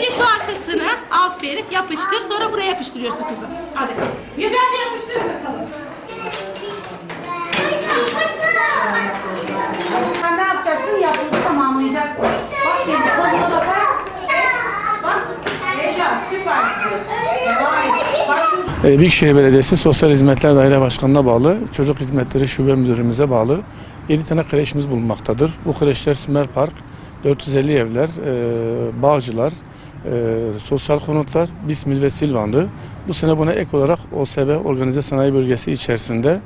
Önce şu arkasını aferin yapıştır. Sonra buraya yapıştırıyorsun kızım. Hadi. Güzelce yapıştır bakalım. Sen ne yapacaksın? Yapımızı tamamlayacaksın. Bak şimdi koluna. Evet. Bak. Süper gidiyorsun. Devam. Ee, Büyükşehir Belediyesi Sosyal Hizmetler Daire Başkanı'na bağlı, Çocuk Hizmetleri Şube Müdürümüze bağlı 7 tane kreşimiz bulunmaktadır. Bu kreşler Sümer Park, 450 evler, e, Bağcılar, e, sosyal konutlar, Bismil ve Silvan'dı. Bu sene buna ek olarak OSB Organize Sanayi Bölgesi içerisinde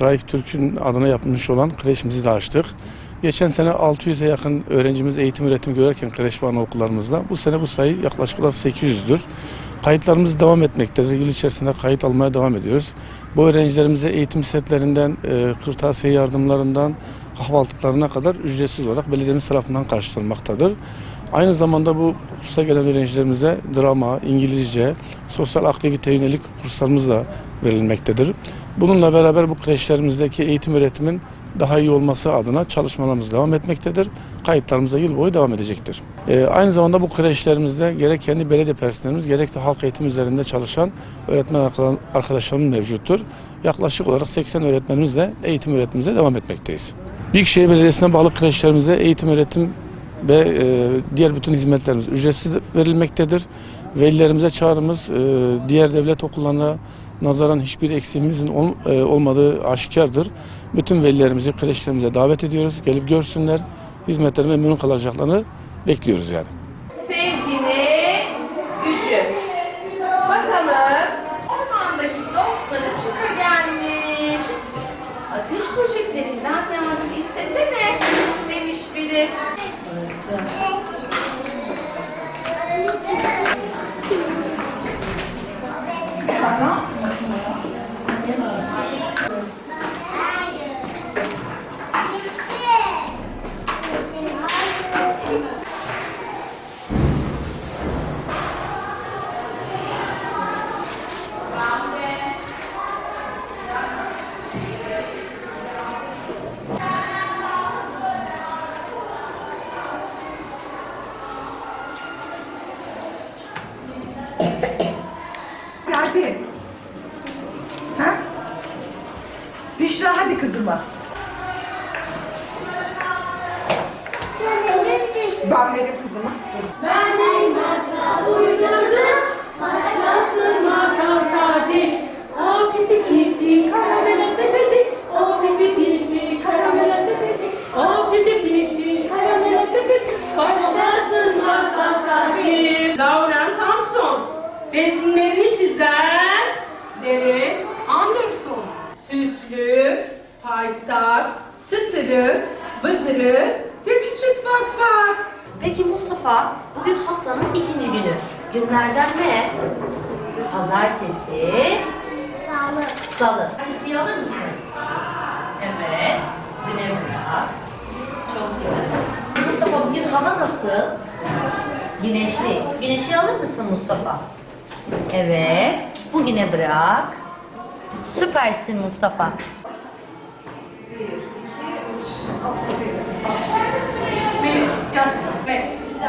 Raif Türk'ün adına yapılmış olan kreşimizi de açtık. Geçen sene 600'e yakın öğrencimiz eğitim öğretim görerken kreş ve anaokullarımızda. Bu sene bu sayı yaklaşık olarak 800'dür. Kayıtlarımız devam etmektedir. Yıl içerisinde kayıt almaya devam ediyoruz. Bu öğrencilerimize eğitim setlerinden, e, kırtasiye yardımlarından, kahvaltılarına kadar ücretsiz olarak belediyemiz tarafından karşılanmaktadır. Aynı zamanda bu kursa gelen öğrencilerimize drama, İngilizce, sosyal aktivite yönelik kurslarımız da verilmektedir. Bununla beraber bu kreşlerimizdeki eğitim öğretimin daha iyi olması adına çalışmalarımız devam etmektedir. Kayıtlarımız da yıl boyu devam edecektir. Ee, aynı zamanda bu kreşlerimizde gerek kendi belediye personelimiz gerek de halk eğitim üzerinde çalışan öğretmen arka- arkadaşlarımız mevcuttur. Yaklaşık olarak 80 öğretmenimizle eğitim öğretimimize devam etmekteyiz. Büyükşehir Belediyesi'ne bağlı kreşlerimizde eğitim öğretim ve e, diğer bütün hizmetlerimiz ücretsiz verilmektedir. Velilerimize çağrımız e, diğer devlet okullarına nazaran hiçbir eksiğimizin ol- e, olmadığı aşikardır. Bütün velilerimizi kreşlerimize davet ediyoruz. Gelip görsünler. Hizmetlerine memnun kalacaklarını bekliyoruz yani. Büşra hadi kızıma. Ben veririm kızıma. Başlasın masal saati. O piti piti karamela sepeti. O piti piti karamela sepeti. O piti piti karamela sepeti. Başlasın masal saati. Lauren Thompson. Resimlerini çizen Derek Anderson. Süslü, paytak, çıtırı, bıdırı ve küçük fak fak. Peki Mustafa, bugün haftanın ikinci günü. Günlerden ne? Pazartesi, Sağlık. salı. Pazartesiyi alır mısın? Evet. Düne bırak. Çok güzel. Mustafa bugün hava nasıl? Güneşli. Güneşi alır mısın Mustafa? Evet. Bugüne bırak. Süpersin Mustafa.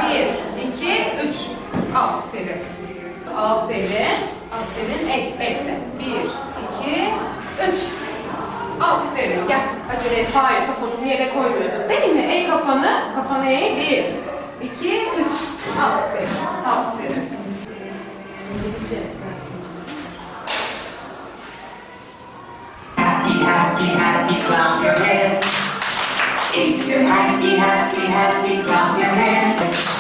Bir, iki, üç. Aferin. Aferin. Aferin. Ek, bekle. Bir, iki, üç. Aferin. Gel. Acele et. Hayır, kafanı yere koymuyordun. Değil mi? Eğ kafanı. Kafanı eğ. Bir, iki, üç. Aferin. Aferin. Happy, happy, happy, clap your hands. If you're happy, happy, happy, clap your hands.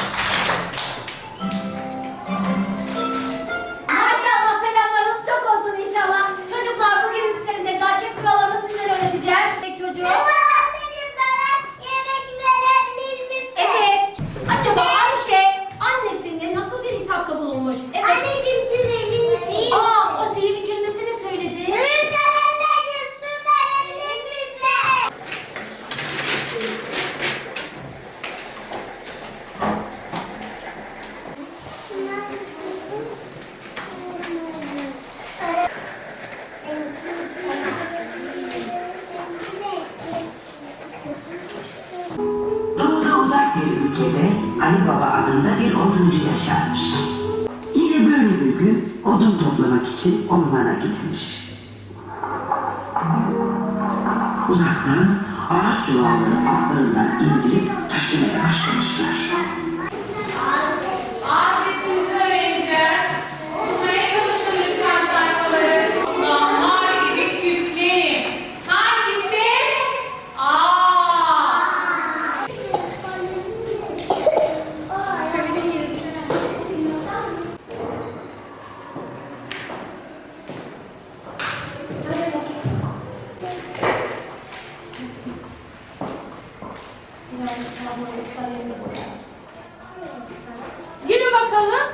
Ali Baba adında bir oduncu yaşarmış. Yine böyle bir gün odun toplamak için ormana gitmiş. Uzaktan ağaç yuvaları altlarından indirip taşımaya başlamışlar. Gelin bakalım.